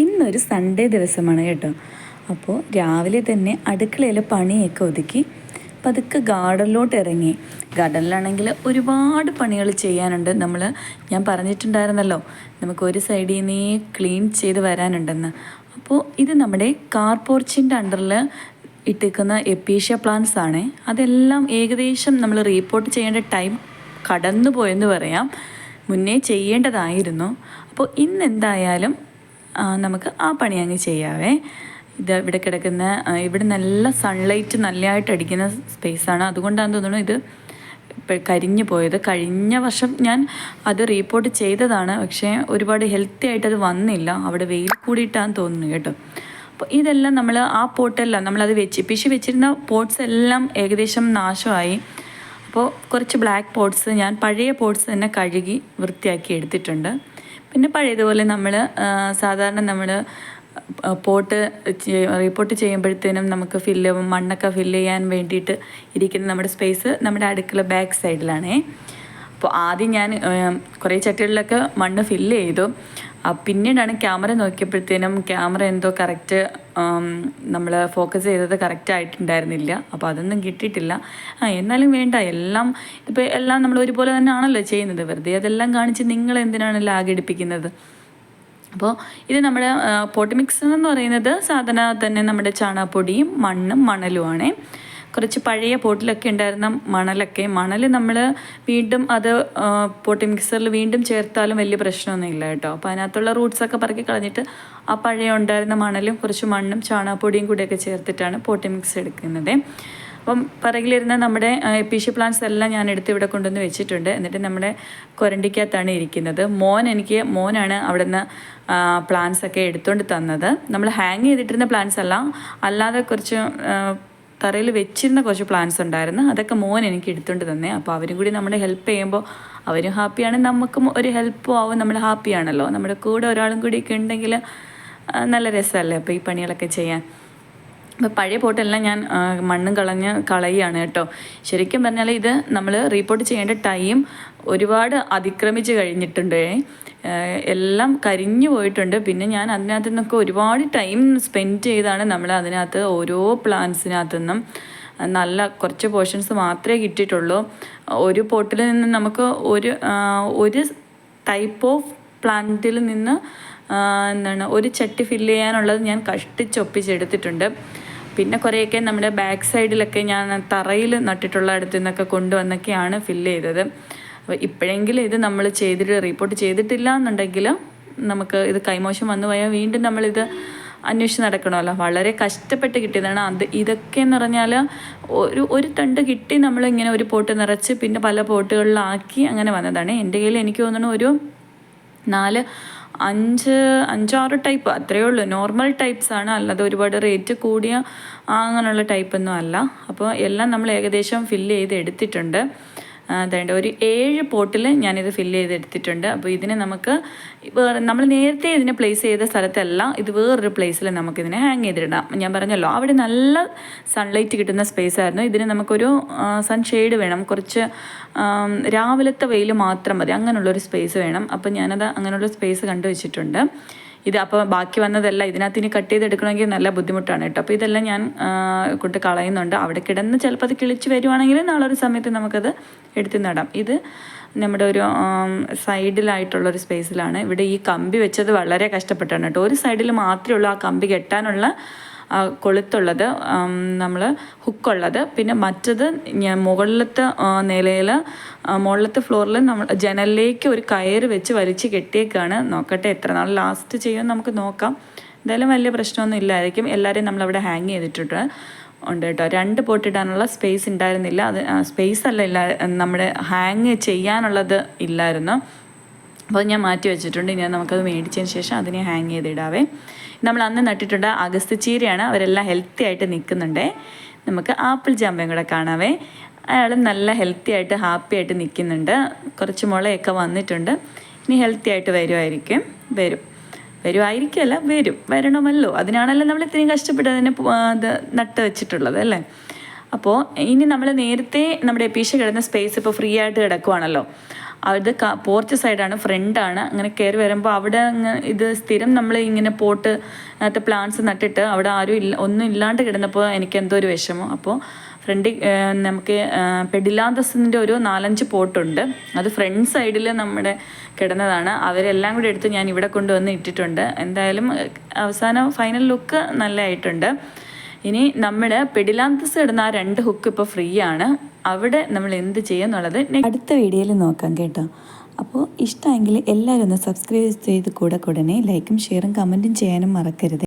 ഇന്നൊരു സൺഡേ ദിവസമാണ് കേട്ടോ. അപ്പോൾ രാവിലെ തന്നെ അടുക്കളയിൽ പണിയൊക്കെ ഒതുക്കി പതുക്കെ ഗാർഡനിലോട്ട് ഇറങ്ങി. ഗാർഡനിലാണെങ്കിൽ ഒരുപാട് പണികൾ ചെയ്യാനുണ്ട്. നമ്മൾ ഞാൻ പറഞ്ഞിട്ടുണ്ടായിരുന്നല്ലോ നമുക്ക് ഒരു സൈഡിൽ നിന്ന് ക്ലീൻ ചെയ്ത് വരാനുണ്ടെന്ന്. അപ്പോൾ ഇത് നമ്മുടെ കാർ പോർച്ചിന്റെ അണ്ടറിൽ ഇട്ടിരിക്കുന്ന എപ്പീഷ്യ പ്ലാന്റ്സ് ആണ്. അതെല്ലാം ഏകദേശം നമ്മൾ റീപ്പോർട്ട് ചെയ്യേണ്ട ടൈം കടന്നു പോയെന്ന് പറയാം. മുന്നേ ചെയ്യേണ്ടതായിരുന്നു. അപ്പോൾ ഇന്ന് എന്തായാലും നമുക്ക് ആ പണി അങ്ങ് ചെയ്യാവേ. ഇത് ഇവിടെ കിടക്കുന്ന ഇവിടെ നല്ല സൺലൈറ്റ് നല്ലതായിട്ട് അടിക്കുന്ന സ്പേസാണ് അതുകൊണ്ടാണ് തോന്നുന്നു ഇത് കരിഞ്ഞു പോയത്. കഴിഞ്ഞ വർഷം ഞാൻ അത് റീപ്പോർട്ട് ചെയ്തതാണ്. പക്ഷേ ഒരുപാട് ഹെൽത്തി ആയിട്ട് അത് വന്നില്ല. അവിടെ വെയിൽ കൂടിയിട്ടാന്ന് തോന്നുന്നു കേട്ടോ. അപ്പോൾ ഇതെല്ലാം നമ്മൾ ആ പോട്ടെല്ലാം നമ്മളത് വെച്ച് പിശി വെച്ചിരുന്ന പോട്ട്സ് എല്ലാം ഏകദേശം നാശമായി. അപ്പോൾ കുറച്ച് ബ്ലാക്ക് പോട്ട്സ് ഞാൻ പഴയ പോട്ട്സ് തന്നെ കഴുകി വൃത്തിയാക്കി എടുത്തിട്ടുണ്ട്. പിന്നെ പഴയതുപോലെ നമ്മൾ സാധാരണ നമ്മൾ പോട്ട് റിപ്പോർട്ട് ചെയ്യുമ്പോഴത്തേനും നമുക്ക് ഫില്ല് മണ്ണൊക്കെ ഫില്ല് ചെയ്യാൻ വേണ്ടിയിട്ട് ഇരിക്കുന്ന നമ്മുടെ സ്പേസ് നമ്മുടെ അടുക്കള ബാക്ക് സൈഡിലാണേ അപ്പോൾ ആദ്യം ഞാൻ കുറേ ചട്ടികളിലൊക്കെ മണ്ണ് ഫില്ല് ചെയ്തു. പിന്നീടാണ് ക്യാമറ നോക്കിയപ്പോഴത്തേനും ക്യാമറ എന്തോ കറക്റ്റ് നമ്മൾ ഫോക്കസ് ചെയ്തത് കറക്റ്റ് ആയിട്ടുണ്ടായിരുന്നില്ല. അപ്പോൾ അതൊന്നും കിട്ടിയിട്ടില്ല. ആ എന്നാലും വേണ്ട. എല്ലാം ഇപ്പോൾ എല്ലാം നമ്മൾ ഒരുപോലെ തന്നെ ആണല്ലോ ചെയ്യുന്നത്. വെറുതെ അതെല്ലാം കാണിച്ച് നിങ്ങൾ എന്തിനാണ് ലാഗ് എടുപ്പിക്കുന്നത്? അപ്പോൾ ഇത് നമ്മുടെ പോട്ട് മിക്സർ എന്ന് പറയുന്നത് സാധാരണ തന്നെ നമ്മുടെ ചാണകപ്പൊടിയും മണ്ണും മണലുമാണേ. കുറച്ച് പഴയ പോട്ടിലൊക്കെ ഉണ്ടായിരുന്ന മണലൊക്കെ. മണൽ നമ്മൾ വീണ്ടും അത് പോട്ടി മിക്സറിൽ വീണ്ടും ചേർത്താലും വലിയ പ്രശ്നമൊന്നും ഇല്ല കേട്ടോ. അപ്പോൾ അതിനകത്തുള്ള റൂട്ട്സൊക്കെ പറക്കി കളഞ്ഞിട്ട് ആ പഴയ ഉണ്ടായിരുന്ന മണലും കുറച്ച് മണ്ണും ചാണകപ്പൊടിയും കൂടിയൊക്കെ ചേർത്തിട്ടാണ് പോട്ടി മിക്സ് എടുക്കുന്നത്. അപ്പം പിറകിലിരുന്ന നമ്മുടെ എപ്പീഷ്യ പ്ലാന്റ്സ് എല്ലാം ഞാൻ എടുത്ത് ഇവിടെ കൊണ്ടുവന്ന് വെച്ചിട്ടുണ്ട്. എന്നിട്ട് നമ്മുടെ കൊരണ്ടിക്കകത്താണ് ഇരിക്കുന്നത്. മോൻ എനിക്ക് മോനാണ് അവിടെ നിന്ന് പ്ലാന്റ്സ് ഒക്കെ എടുത്തുകൊണ്ട് തന്നത്. നമ്മൾ ഹാങ് ചെയ്തിട്ടിരുന്ന പ്ലാന്റ്സ് അല്ല. അല്ലാതെ കുറച്ച് തറയിൽ വെച്ചിരുന്ന കുറച്ച് പ്ലാന്റ്സ് ഉണ്ടായിരുന്നു. അതൊക്കെ മോൻ എനിക്ക് എടുത്തുകൊണ്ട് തന്നെ. അപ്പോൾ അവരും കൂടി നമ്മളെ ഹെൽപ്പ് ചെയ്യുമ്പോൾ അവരും ഹാപ്പിയാണ് നമുക്കും ഒരു ഹെൽപ്പും ആവും. നമ്മൾ ഹാപ്പിയാണല്ലോ നമ്മുടെ കൂടെ ഒരാളും കൂടിയൊക്കെ ഉണ്ടെങ്കിൽ നല്ല രസമല്ലേ? അപ്പോൾ ഈ പണികളൊക്കെ ചെയ്യാൻ. അപ്പോൾ പഴയ പോട്ടെല്ലാം ഞാൻ മണ്ണും കളഞ്ഞ് കളയുകയാണ് കേട്ടോ. ശരിക്കും പറഞ്ഞാൽ ഇത് നമ്മൾ റീപ്പോർട്ട് ചെയ്യേണ്ട ടൈം ഒരുപാട് അതിക്രമിച്ച് കഴിഞ്ഞിട്ടുണ്ട്. എല്ലാം കരിഞ്ഞു പോയിട്ടുണ്ട്. പിന്നെ ഞാൻ അതിനകത്ത് നിന്നൊക്കെ ഒരുപാട് ടൈം സ്പെൻഡ് ചെയ്താണ് നമ്മൾ അതിനകത്ത് ഓരോ പ്ലാന്റ്സിനകത്തു നിന്നും നല്ല കുറച്ച് പോർഷൻസ് മാത്രമേ കിട്ടിയിട്ടുള്ളൂ. ഒരു പോട്ടിൽ നിന്ന് നമുക്ക് ഒരു ഒരു ടൈപ്പ് ഓഫ് പ്ലാന്റിൽ നിന്ന് എന്താണ് ഒരു ചട്ടി ഫില്ല് ചെയ്യാനുള്ളത് ഞാൻ കഷ്ടിച്ചൊപ്പിച്ചെടുത്തിട്ടുണ്ട് പിന്നെ കുറേയൊക്കെ നമ്മുടെ ബാക്ക് സൈഡിലൊക്കെ ഞാൻ തറയിൽ നട്ടിട്ടുള്ള അടുത്ത് നിന്നൊക്കെ കൊണ്ടുവന്നൊക്കെയാണ് ഫില്ല് ചെയ്തത്. അപ്പോൾ ഇപ്പോഴെങ്കിലും ഇത് നമ്മൾ ചെയ്തിട്ട് റിപ്പോർട്ട് ചെയ്തിട്ടില്ല എന്നുണ്ടെങ്കിൽ നമുക്ക് ഇത് കൈമോശം വന്നു പോയാൽ വീണ്ടും നമ്മളിത് അന്വേഷിച്ച് നടക്കണമല്ലോ. വളരെ കഷ്ടപ്പെട്ട് കിട്ടിയതാണ്. അത് ഇതൊക്കെ എന്ന് പറഞ്ഞാൽ ഒരു ഒരു തണ്ട് കിട്ടി നമ്മളിങ്ങനെ ഒരു പോട്ട് നിറച്ച് പിന്നെ പല പോട്ടുകളിലാക്കി അങ്ങനെ വന്നതാണ്. എന്റെ കയ്യിൽ എനിക്ക് തോന്നുന്നു ഒരു നാല് അഞ്ച് അഞ്ചാറ് ടൈപ്പ് അത്രയേ ഉള്ളൂ. നോർമൽ ടൈപ്സ് ആണ്. അല്ലാതെ ഒരുപാട് റേറ്റ് കൂടിയ അങ്ങനെയുള്ള ടൈപ്പൊന്നും അല്ല. അപ്പോൾ എല്ലാം നമ്മൾ ഏകദേശം ഫില്ല് ചെയ്ത് എടുത്തിട്ടുണ്ട്. അതേണ്ട. ഒരു ഏഴ് പോട്ടിൽ ഞാനിത് ഫില്ല് ചെയ്തെടുത്തിട്ടുണ്ട്. അപ്പോൾ ഇതിനെ നമുക്ക് വേറെ നമ്മൾ നേരത്തെ ഇതിനെ പ്ലേസ് ചെയ്ത സ്ഥലത്തല്ല ഇത് വേറൊരു പ്ലേസിൽ നമുക്കിതിനെ ഹാങ് ചെയ്തിടാം. ഞാൻ പറഞ്ഞല്ലോ അവിടെ നല്ല സൺലൈറ്റ് കിട്ടുന്ന സ്പേസ് ആയിരുന്നു. ഇതിന് നമുക്കൊരു സൺഷെയ്ഡ് വേണം. കുറച്ച് രാവിലത്തെ വെയിൽ മാത്രം മതി. അങ്ങനെയുള്ളൊരു സ്പേസ് വേണം. അപ്പോൾ ഞാനത് അങ്ങനെയുള്ള സ്പേസ് കണ്ടു വെച്ചിട്ടുണ്ട് ഇത് അപ്പോൾ ബാക്കി വന്നതല്ല ഇതിനകത്ത് ഇനി കട്ട് ചെയ്തെടുക്കണമെങ്കിൽ നല്ല ബുദ്ധിമുട്ടാണ് കേട്ടോ. അപ്പോൾ ഇതെല്ലാം ഞാൻ കൊണ്ട് കളയുന്നുണ്ട്. അവിടെ കിടന്ന് ചിലപ്പോൾ അത് കിളിച്ച് വരുവാണെങ്കിൽ നാളെ ഒരു സമയത്ത് നമുക്കത് എടുത്ത് നടാം. ഇത് നമ്മുടെ ഒരു സൈഡിലായിട്ടുള്ള ഒരു സ്പേസിലാണ്. ഇവിടെ ഈ കമ്പി വെച്ചത് വളരെ കഷ്ടപ്പെട്ടാണ് കേട്ടോ. ഒരു സൈഡിൽ മാത്രമേ ഉള്ളൂ ആ കമ്പി കെട്ടാനുള്ള കൊളുത്തുള്ളത് നമ്മൾ ഹുക്കുള്ളത്. പിന്നെ മറ്റത് ഞാൻ മുകളിലത്തെ നിലയിൽ മുകളിലത്തെ ഫ്ലോറിൽ നമ്മൾ ജനലിലേക്ക് ഒരു കയറ് വെച്ച് വലിച്ച് കെട്ടിയേക്കാണ്. നോക്കട്ടെ എത്ര നാൾ ലാസ്റ്റ് ചെയ്യുമെന്ന് നമുക്ക് നോക്കാം. എന്തായാലും വലിയ പ്രശ്നമൊന്നും ഇല്ലായിരിക്കും. എല്ലാവരെയും നമ്മളവിടെ ഹാങ് ചെയ്തിട്ടുണ്ട്. ഉണ്ട് കേട്ടോ. രണ്ട് പോട്ടിടാനുള്ള സ്പേസ് ഉണ്ടായിരുന്നില്ല. അത് സ്പേസ് അല്ല ഇല്ല നമ്മുടെ ഹാങ് ചെയ്യാനുള്ളത് ഇല്ലായിരുന്നു. അപ്പോൾ ഞാൻ മാറ്റി വെച്ചിട്ടുണ്ട്. ഞാൻ നമുക്കത് മേടിച്ചതിന് ശേഷം അതിനെ ഹാങ് ചെയ്തിടാവേ. നമ്മൾ അന്ന് നട്ടിട്ടുണ്ട് അഗസ്ത് ചീരയാണ്. അവരെല്ലാം ഹെൽത്തി ആയിട്ട് നിൽക്കുന്നുണ്ടേ. നമുക്ക് ആപ്പിൾ ജാമ്പയും കൂടെ കാണാവേ. അയാളും നല്ല ഹെൽത്തി ആയിട്ട് ഹാപ്പി ആയിട്ട് നിൽക്കുന്നുണ്ട്. കുറച്ച് മുളയൊക്കെ വന്നിട്ടുണ്ട്. ഇനി ഹെൽത്തി ആയിട്ട് വരുമായിരിക്കും വരും. വരുമായിരിക്കുമല്ല വരും. വരണമല്ലോ. അതിനാണല്ലോ നമ്മൾ ഇത്രയും കഷ്ടപ്പെട്ട് അതിനെ നട്ട് വെച്ചിട്ടുള്ളത് അല്ലേ? അപ്പോൾ ഇനി നമ്മൾ നേരത്തെ നമ്മുടെ എപ്പീഷ കിടന്ന സ്പേസ് ഇപ്പോൾ ഫ്രീ ആയിട്ട് കിടക്കുവാണല്ലോ. അത് പോർച്ച് സൈഡാണ് ഫ്രണ്ടാണ് അങ്ങനെ കയറി വരുമ്പോൾ അവിടെ ഇത് സ്ഥിരം നമ്മൾ ഇങ്ങനെ പോട്ട് അതിനകത്ത് പ്ലാന്റ്സ് നട്ടിട്ട് അവിടെ ആരും ഇല്ല ഒന്നും ഇല്ലാണ്ട് കിടന്നപ്പോൾ എനിക്ക് എന്തോ ഒരു വിഷമം. അപ്പോൾ ഫ്രണ്ട് നമുക്ക് പെഡിലാന്തസിന്റെ ഒരു നാലഞ്ച് പോട്ടുണ്ട്. അത് ഫ്രണ്ട് സൈഡിൽ നമ്മുടെ കിടന്നതാണ്. അവരെല്ലാം കൂടി എടുത്ത് ഞാൻ ഇവിടെ കൊണ്ടുവന്ന് ഇട്ടിട്ടുണ്ട്. എന്തായാലും അവസാനം ഫൈനൽ ലുക്ക് നല്ലതായിട്ടുണ്ട് ഇനി നമ്മുടെ പെഡിലാന്തസ് ഇടുന്ന ആ രണ്ട് ഹുക്ക് ഇപ്പോൾ ഫ്രീ ആണ്. അവിടെ നമ്മൾ എന്ത് ചെയ്യുന്നുള്ളത് അടുത്ത വീഡിയോയിൽ നോക്കാം കേട്ടോ. അപ്പോൾ ഇഷ്ടമെങ്കിൽ എല്ലാവരും ഒന്ന് സബ്സ്ക്രൈബ് ചെയ്ത് കൂടെ കൂടനെ ലൈക്കും ഷെയറും കമന്റും ചെയ്യാനും മറക്കരുത്.